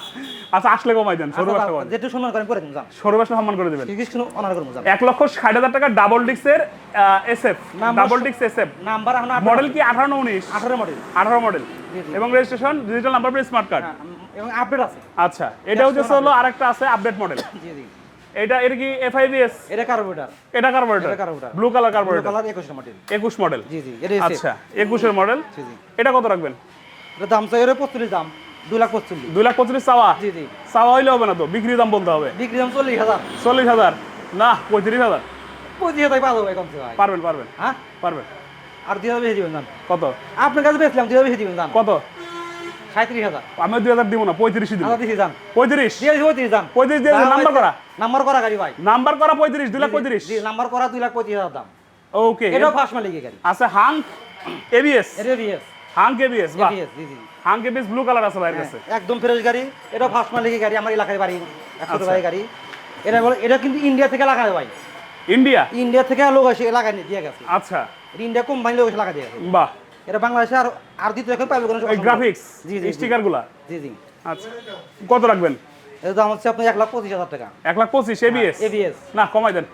S1: আচ্ছা আসলে কমাই দেন সরু ব্যবসা করেন
S2: যেটু সম্মান করেন করে দিন যান।
S1: সরু ব্যবসা সম্মান করে দেবেন।
S2: কিছু অনার করব যান।
S1: এক লক্ষ ষাট হাজার টাকা ডাবল ডিক্সের এসএফ ডাবল ডিক্স এসএফ
S2: নাম্বার এখন
S1: মডেল কি আঠারো না উনিশ?
S2: আঠারো মডেল
S1: আঠারো মডেল
S2: জি, জি।
S1: এবং registration digital number plate smart card
S2: এবং আপডেট আছে।
S1: আচ্ছা এটা হচ্ছে হলো আরেকটা আছে আপডেট মডেল
S2: জি জি।
S1: এটা এর কি এফআইবিএস
S2: এটা কার্বোরেটার
S1: এটা কার্বোরেটর
S2: এটা carburetor।
S1: Blue colour carburetor
S2: colour একুশটা মডেল
S1: একুশ মডেল
S2: জি জি এটা এসএফ
S1: আচ্ছা একুশের মডেল
S2: জি জি।
S1: এটা কত রাখবেন?
S2: এটা দাম চাই পঁচল্লিশ দাম দুই লাখ পঁচল্লিশ
S1: দুই লাখ পঁচিশ চাওয়া?
S2: জি জি।
S1: চাওয়া হইলে হবে না তো? বিক্রি দাম বলতে হবে?
S2: বিক্রি দাম চল্লিশ হাজার।
S1: চল্লিশ হাজার? না পঁয়ত্রিশ হাজার?
S2: পঁচিশ হাজার পাওয়া যাবে ভাই
S1: পারবেন পারবেন।
S2: হ্যাঁ?
S1: পারবেন।
S2: আর দুই হাজার বেশি দিবেন জান।
S1: কত?
S2: আপনার কাছে বেচলাম দুই হাজার বেশি দিবেন জান।
S1: কত?
S2: সাঁত্রিশ হাজার।
S1: আমি দুই হাজার দিব না পঁয়ত্রিশই দিব।
S2: হাজার দিছি যান
S1: পঁয়ত্রিশ?
S2: পঁয়ত্রিশ দাম
S1: পঁয়ত্রিশ দিয়ে নাম্বার করা?
S2: নাম্বার করা গাড়ি ভাই।
S1: নাম্বার করা পঁয়ত্রিশ দুই লাখ পঁয়ত্রিশ?
S2: নাম্বার করা দুই লাখ পঁয়ত্রিশ হাজার দাম।
S1: ওকে
S2: এটাও ফার্স্ট মালিকের গাড়ি।
S1: আছে হাং এবিএস।
S2: এটা বিএস
S1: হাং এবিএস বাহ।
S2: জি জি।
S1: হাং এবিএস ব্লু কালার আছে ভাইয়ের কাছে।
S2: হ্যাঁ, একদম ফ্রেশ গাড়ি। এটা ফার্স্ট মালিকের গাড়ি আমার এলাকায় বাড়ি একশো
S1: আচ্ছা।
S2: গাড়ি। এটা বলে এটা কিন্তু ইন্ডিয়া থেকে লাগায় ভাই।
S1: ইন্ডিয়া
S2: ইন্ডিয়া থেকে লোক এসে এলাকায় নিয়ে দিয়ে গেছে।
S1: আচ্ছা।
S2: ইন্ডিয়া কোম্পানি লোক এসে লাগা দিয়ে গেছে।
S1: বাহ।
S2: এটা বাংলাদেশে আর আর দ্বিতীয় এখন পাইবে কোনো
S1: গ্রাফিক্স
S2: জি, জি, জি।
S1: স্টিকারগুলা
S2: জি জি।
S1: আচ্ছা। কত রাখবেন?
S2: এর দাম হচ্ছে আপনার এক লাখ পঁচিশ হাজার টাকা।
S1: এক লাখ পঁচিশ এবিএস
S2: এবিএস
S1: না কমাই দেন।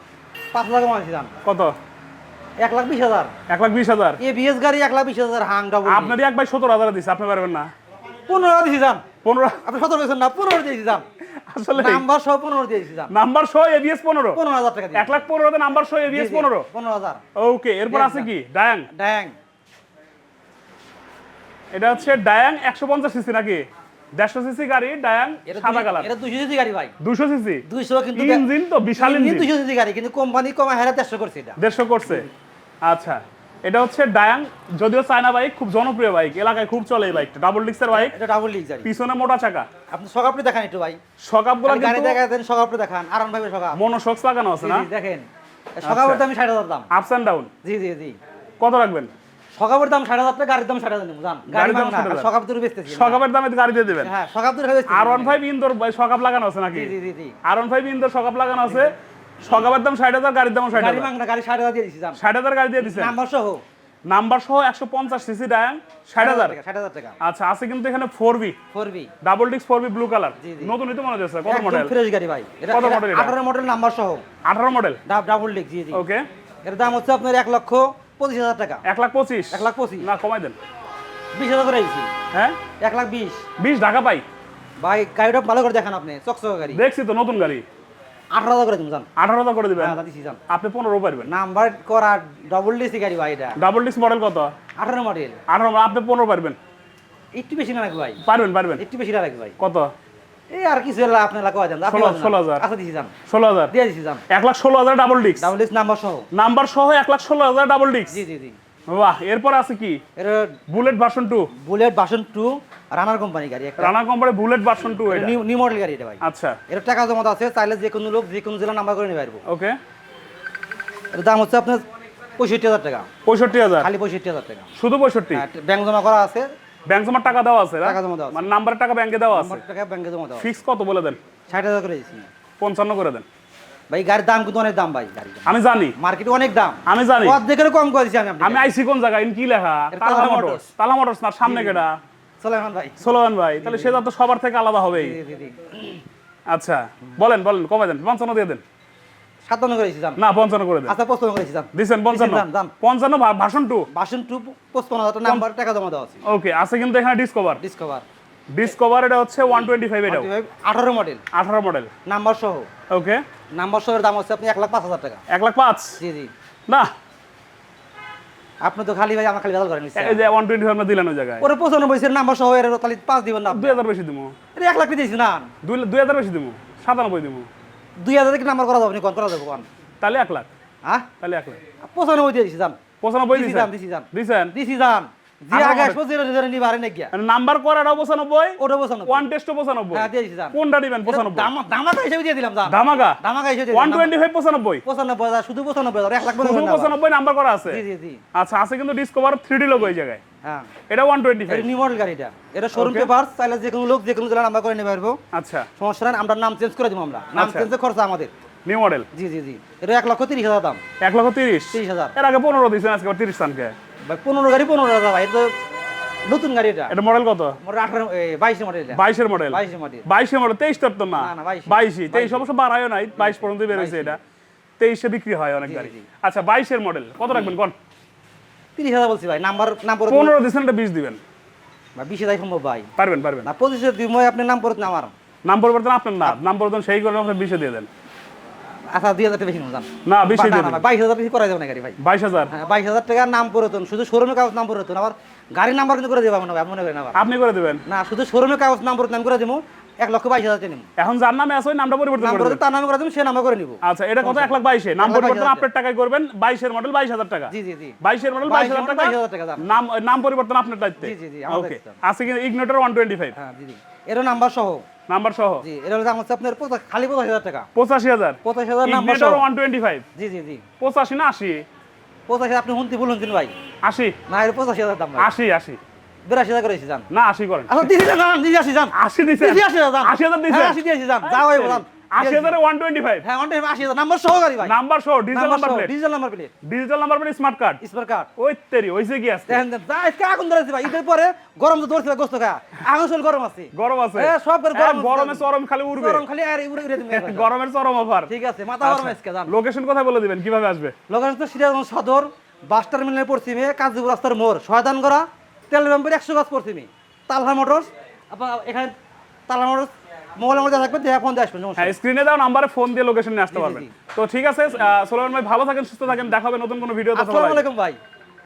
S2: পাঁচ লাখ মানছি দাম।
S1: কত?
S2: এক লাখ বিশ হাজার।
S1: এক লাখ বিশ হাজার?
S2: এবিএস গাড়ি এক লাখ বিশ হাজার হাং ডাবল
S1: আপনারই এক ভাই সতেরো হাজার দিচ্ছে আপনি পারবেন না।
S2: পনেরো দিয়েছি যান।
S1: পনেরো
S2: আপনি সতেরো পেয়েছেন না পনেরো দিয়েছি যান।
S1: আসলে
S2: নাম্বার সহ পনেরো দিয়েছি যান।
S1: নাম্বার সহ এবিএস পনেরো?
S2: পনেরো হাজার টাকা
S1: এক লাখ পনেরোতে নাম্বার সহ এবিএস পনেরো?
S2: পনেরো হাজার।
S1: ওকে এরপর আছে কি? ডায়াং।
S2: ড্যাং।
S1: এটা হচ্ছে ডায়াং একশো পঞ্চাশ সিসি নাকি? দেড়শো সিসি গাড়ি ডায়াং
S2: এটা
S1: সাদা কালার।
S2: এটা দুইশো সিসি গাড়ি ভাই।
S1: দুশো সিসি?
S2: দুইশো কিন্তু
S1: ইঞ্জিন তো বিশাল ইঞ্জিন
S2: দুইশো সিসি গাড়ি কিন্তু কোম্পানি কমা হেরা দেড়শো করছে এটা।
S1: দেড়শো করছে। আচ্ছা এটা হচ্ছে ডায়াং যদিও চায়না বাইক খুব জনপ্রিয় বাইক এলাকায় খুব চলে এই বাইকটা ডাবল ডিক্সের বাইক
S2: এটা ডাবল গাড়ি।
S1: পিছনে মোটা চাকা।
S2: আপনি সকাপটি দেখান একটু ভাই।
S1: সকাপগুলো
S2: গাড়ি
S1: কিন্তু
S2: দেখা দেন সকাপটি দেখান। আরাম ভাবে সকাপ
S1: মনোশক্স লাগানো আছে না?
S2: দেখেন। দাম ষাট হাজার দাম।
S1: আপস অ্যান্ড ডাউন
S2: জি জি জি।
S1: কত রাখবেন?
S2: সকাপের দাম ষাট হাজার টাকা গাড়ির দাম ষাট হাজার জান
S1: গাড়ির দাম 60,000
S2: সকাপ দূরে বেচতেছি
S1: সকাপের দামে গাড়ি দিয়ে দেবেন।
S2: হ্যাঁ সকাপ দূরে বেচতেছি।
S1: আর ওয়ান ফাইভ ইন্দোর সকাপ লাগানো আছে নাকি?
S2: জি জি জি
S1: আর ওয়ান ফাইভ ইন্দোর সকাপ লাগানো আছে। সকাপের দাম ষাট হাজার গাড়ির দাম ষাট
S2: গাড়ি
S1: হাজার
S2: গাড়ি ষাট হাজার দিয়ে
S1: ষাট হাজার গাড়ি দিয়ে দিচ্ছেন
S2: নাম্বার সহ।
S1: নাম্বার সহ একশো পঞ্চাশ সিসি ডায়াং ষাট হাজার।
S2: ষাট হাজার টাকা
S1: আচ্ছা আছে কিন্তু এখানে four B
S2: four B
S1: double ডিক্স ফোর বি ব্লু কালার
S2: জি।
S1: তো মনে হচ্ছে কত মডেল
S2: ফ্রেশ গাড়ি ভাই।
S1: কত এটা?
S2: আঠারো মডেল নাম্বার সহ।
S1: আঠারো মডেল
S2: ডাবল লিক জি জি।
S1: ওকে
S2: এর দাম হচ্ছে আপনার এক লক্ষ পঁচিশ হাজার টাকা।
S1: এক লাখ পঁচিশ?
S2: এক লাখ পঁচিশ।
S1: না কমাই দেন।
S2: বিশ হাজার করে দিচ্ছি
S1: হ্যাঁ?
S2: এক লাখ বিশ।
S1: বিশ ঢাকা পাই।
S2: ভাই গাড়িটা ভালো করে দেখান আপনি চকচক গাড়ি।
S1: দেখছি তো নতুন গাড়ি।
S2: আঠারো হাজার করে দিন যান
S1: আঠারো হাজার করে দিবেন? আপনি পনেরো পারবেন।
S2: নাম্বার করা ডবল ডিসি গাড়ি ভাই এটা।
S1: ডাবল ডিস্ক মডেল কত?
S2: আঠারো মডেল
S1: আঠারো আপনি পনেরো পারবেন।
S2: একটু বেশি না রাখবে ভাই।
S1: পারবেন পারবেন।
S2: একটু বেশি না রাখবে ভাই।
S1: কত?
S2: এই আর কিছু এলা আপনার লাগা দেন আপনি
S1: ষোলো-। ষোলো হাজার।
S2: আচ্ছা দিছি যান
S1: ষোলো হাজার।
S2: দিয়ে দিছি যান
S1: এক লাখ ষোলো হাজার double disc
S2: double disc number সহ।
S1: নাম্বার সহ এক লাখ ষোলো হাজার ডাবল ডিস্ক
S2: জি জি জি।
S1: বাহ এরপর আছে কি?
S2: এটা
S1: Bullet version two
S2: Bullet version two Runner company গাড়ি একটা।
S1: Runner company Bullet version two এটা
S2: নিউ নিউ মডেল গাড়ি এটা ভাই।
S1: আচ্ছা।
S2: এটা টাকা জমা আছে চাইলে যে কোনো লোক যে কোনো জেলা নাম্বার করে নিতে পারব
S1: ওকে
S2: এর দাম হচ্ছে আপনার পঁয়ষট্টি হাজার টাকা।
S1: পঁয়ষট্টি হাজার।
S2: খালি পঁয়ষট্টি হাজার টাকা।
S1: শুধু পঁয়ষট্টি?
S2: ব্যাংক জমা করা আছে।
S1: ব্যাংক জমার টাকা দেওয়া আছে
S2: টাকা জমা দেওয়া আছে।
S1: মানে নাম্বারের টাকা ব্যাংকে দেওয়া আছে?
S2: টাকা ব্যাংকে জমা দেওয়া
S1: ফিক্স কত বলে দেন?
S2: ষাট হাজার করে দিয়েছি
S1: পঞ্চান্ন করে দেন।
S2: ভাই গাড়ির দাম কিন্তু অনেক দাম ভাই
S1: আমি জানি।
S2: মার্কেটে অনেক দাম।
S1: আমি জানি।
S2: অর্ধেকের কম করে দিচ্ছি আমি
S1: আইসি কোন জায়গায়? ইন কি লেখা? তালা মোটরস। তালা মোটরস না সামনে কেটা
S2: সোলাইমান ভাই।
S1: সোলোয়ান ভাই তাহলে সেটা তো সবার থেকে আলাদা হবেই। আচ্ছা বলেন বলেন কমে দেন। পঞ্চান্ন দিয়ে দেন।
S2: সাতান্ন করে দিয়েছি
S1: না পঞ্চান্ন করে দেন।
S2: আচ্ছা পঁচপান্ন করে দিয়েছি দাম
S1: দিচ্ছেন পঞ্চান্ন। পঞ্চান্ন ভাষণ টু।
S2: বাসন টু পঁচপান্ন হাজার নাম্বার টাকা জমা দেওয়া আছে।
S1: ওকে আছে কিন্তু এখানে ডিসকভার
S2: ডিসকভার
S1: ডিসকভার এটা হচ্ছে ওয়ান টোয়েন্টি ফাইভ এটাও
S2: আঠারো মডেল
S1: আঠারো মডেল
S2: নাম্বার সহ
S1: ওকে
S2: নাম্বার সহ দাম হচ্ছে আপনি এক লাখ পাঁচ হাজার টাকা।
S1: এক লাখ পাঁচ?
S2: জি জি।
S1: না।
S2: আপনি তো খালি ভাই আমার খালি বেদাল করেন
S1: এই যে ওয়ান টোয়েন্টি ফাইভ দিলেন ওই জায়গায়।
S2: ওরে পঁচানব্বই সের নাম্বার সহ এর খালি পাঁচ দিবেন না
S1: দুই হাজার বেশি দিব
S2: এটা এক লাখ দিয়েছি না।
S1: দুই দুই হাজার বেশি দিব সাতানব্বই দিব
S2: দুই হাজার থেকে নাম্বার করা যাবে কোন করা যাবে কোন?
S1: তাহলে এক লাখ।
S2: হ্যাঁ?
S1: তাহলে এক লাখ।
S2: পঁচানব্বই দিয়ে দিছি যান
S1: পঁচানব্বই
S2: দিছি
S1: দিছেন?
S2: দিছি যান
S1: দিছেন?
S2: দিছি জেনে। জেনে আরে
S1: নাম্বার করাটাও পঁচানব্বই
S2: ওটা পঁচানব্বই।
S1: ওয়ান টেস্টও পঁচানব্বই।
S2: হ্যাঁ দিয়ে দিছি যান
S1: কোনটা দিবেন? পঁচানব্বই।
S2: দাম হিসেবে দিয়ে দিলাম যান
S1: ধামাকা
S2: ধামাকা হিসেবে
S1: ওয়ান টোয়েন্টি ফাইভ পঁচানব্বই?
S2: পঁচানব্বই হাজার শুধু পঁচানব্বই হাজার এক লাখ
S1: শুধু পঁচানব্বই নাম্বার করা আছে?
S2: জি জি জি।
S1: আচ্ছা আছে কিন্তু ডিসকভার থ্রি ডি লোক ওই জায়গায়।
S2: হ্যাঁ।
S1: এটা one twenty five
S2: new model গাড়িটা। এটা শোরুম পেপার চাইলে যে কোনো লোক যে কোনো জেলা নাম্বার করে নিতে পারব
S1: আচ্ছা।
S2: সমস্যা নাই আমরা নাম চেঞ্জ করে দিব আমরা। নাম
S1: আচ্ছা।
S2: চেঞ্জের খরচা আমাদের।
S1: নিউ মডেল
S2: জি জি জি। এটা এক লক্ষ তিরিশ হাজার দাম।
S1: এক লক্ষ তিরিশ?
S2: তিরিশ হাজার।
S1: এর আগে পনেরো দিয়েছেন আজকে তিরিশ সানকে
S2: ভাই পনেরো গাড়ি পনেরো হাজার ভাই তো নতুন গাড়ি এটা।
S1: এটা মডেল কত?
S2: মডেল
S1: বাইশের মডেল
S2: বাইশে মডেল
S1: বাইশের মডেল তেইশ তো না?
S2: না, না, 22
S1: বাইশই তেইশ অবশ্য বাড়ায়ও নাই বাইশ পর্যন্ত বেরোয়েছে এটা। তেইশে বিক্রি হয় অনেক গাড়ি। আচ্ছা বাইশের মডেল কত রাখবেন কোন?
S2: তিরিশ হাজার বলছি ভাই নাম্বার নাম্বার
S1: পনেরো দিচ্ছেন এটা বিশ দিবেন।
S2: ভাই বিশ হাজার সম্ভব ভাই।
S1: পারবেন পারবেন।
S2: না পঁচিশে দিব ভাই আপনি নাম পড়ত না আমার।
S1: নাম পরিবর্তন আপনার না নাম পরিবর্তন সেই করে আপনি বিশে দিয়ে দেন।
S2: আচ্ছা দুই হাজার বেশি জান।
S1: না বেশি দিয়ে
S2: না,
S1: দেন।
S2: না, বাইশ হাজার বেশি করা যাবে না গাড়ি ভাই।
S1: বাইশ হাজার?
S2: হ্যাঁ বাইশ হাজার টাকা নাম পরিবর্তন শুধু শোরুমে কাগজ নাম পরিবর্তন আবার গাড়ির নাম্বার কিন্তু করে দেবো মনে করেন আবার।
S1: আপনি করে দেবেন?
S2: না শুধু শোরুমে কাগজ নাম পরিবর্তন করে দেবো এক লক্ষ বাইশ হাজার টাকা
S1: এখন যার নামে আছে নামটা পরিবর্তন করে
S2: তার নামে করে দেবো সে নামে করে নিব।
S1: আচ্ছা এটা কত? এক লাখ বাইশে। নাম পরিবর্তন আপনার টাকায় করবেন বাইশের মডেল বাইশ হাজার টাকা।
S2: জি জি জি।
S1: বাইশের মডেল বাইশ হাজার
S2: 22,000
S1: টাকা?
S2: 22,000 টাকা
S1: নাম নাম পরিবর্তন আপনার দায়িত্বে।
S2: জি, জি, জি,
S1: ওকে। আছে ইগনোটার ওয়ান টোয়েন্টি ফাইভ
S2: হ্যাঁ জি জি। এরও নাম্বার সহ।
S1: নাম্বার সহ?
S2: জি এটা দাম হচ্ছে আপনার খালি পঁচাশি হাজার টাকা।
S1: পঁচাশি হাজার?
S2: পঁচাশি হাজার নাম্বার সহ।
S1: ইগনোটার ওয়ান টোয়েন্টি ফাইভ
S2: জি জি জি।
S1: পঁচাশি না আশি?
S2: পঁচাশি আপনি হুনতি বলুন দিন ভাই।
S1: আশি?
S2: না এর পঁচাশি হাজার দাম ভাই।
S1: আশি আশি।
S2: বিরাশি হাজার করেছি যান।
S1: না আশি করেন।
S2: আচ্ছা দিদি যান দিদি আসি যান।
S1: আশি দিছে
S2: দিদি আসি যান
S1: আশি হাজার দিছে
S2: আশি দিয়েছি যান। যা হয় বলান
S1: আশি হাজারে ওয়ান টোয়েন্টি ফাইভ
S2: হ্যাঁ অন টাইম আশি হাজার। নাম্বার সহ গাড়ি ভাই।
S1: নাম্বার সহ digital
S2: number
S1: number plate
S2: digital number plate
S1: digital number plate smart card
S2: smart card
S1: ওই তেরি ওইসে কি আছে?
S2: দেখেন যা আজকে আগুন ধরেছে ভাই ঈদের পরে গরম তো ধরছে গোস্ত খা আগুন শরীর গরম আছে।
S1: গরম আছে।
S2: এ, সব গরম
S1: গরমে চরম খালি উড়বে।
S2: গরম খালি আর উড়ে উড়ে দিবে।
S1: গরমের চরম অফার।
S2: ঠিক আছে মাথা গরম আজকে
S1: লোকেশন কোথায় বলে দিবেন? কীভাবে আসবে?
S2: লোকেশন তো সিরাজগঞ্জ সদর বাস টার্মিনালের পশ্চিমে কাজীপুর রাস্তার মোড় শয়তান করা তেল ব্যাম্পের একশো গাছ পশ্চিমে তালহা মোটরস আপনার এখানে তালহা মোটরস মোবাইলের মধ্যে থাকবে দেখা ফোন দিয়ে আসবেন
S1: হ্যাঁ স্ক্রিনে দাও নাম্বারে ফোন দিয়ে লোকেশনে আসতে
S2: জি, জি,
S1: পারবেন। তো ঠিক আছে সোলান ভাই ভালো থাকেন সুস্থ থাকেন দেখা হবে নতুন কোন ভিডিও
S2: আসসালামু আলাইকুম ভাই।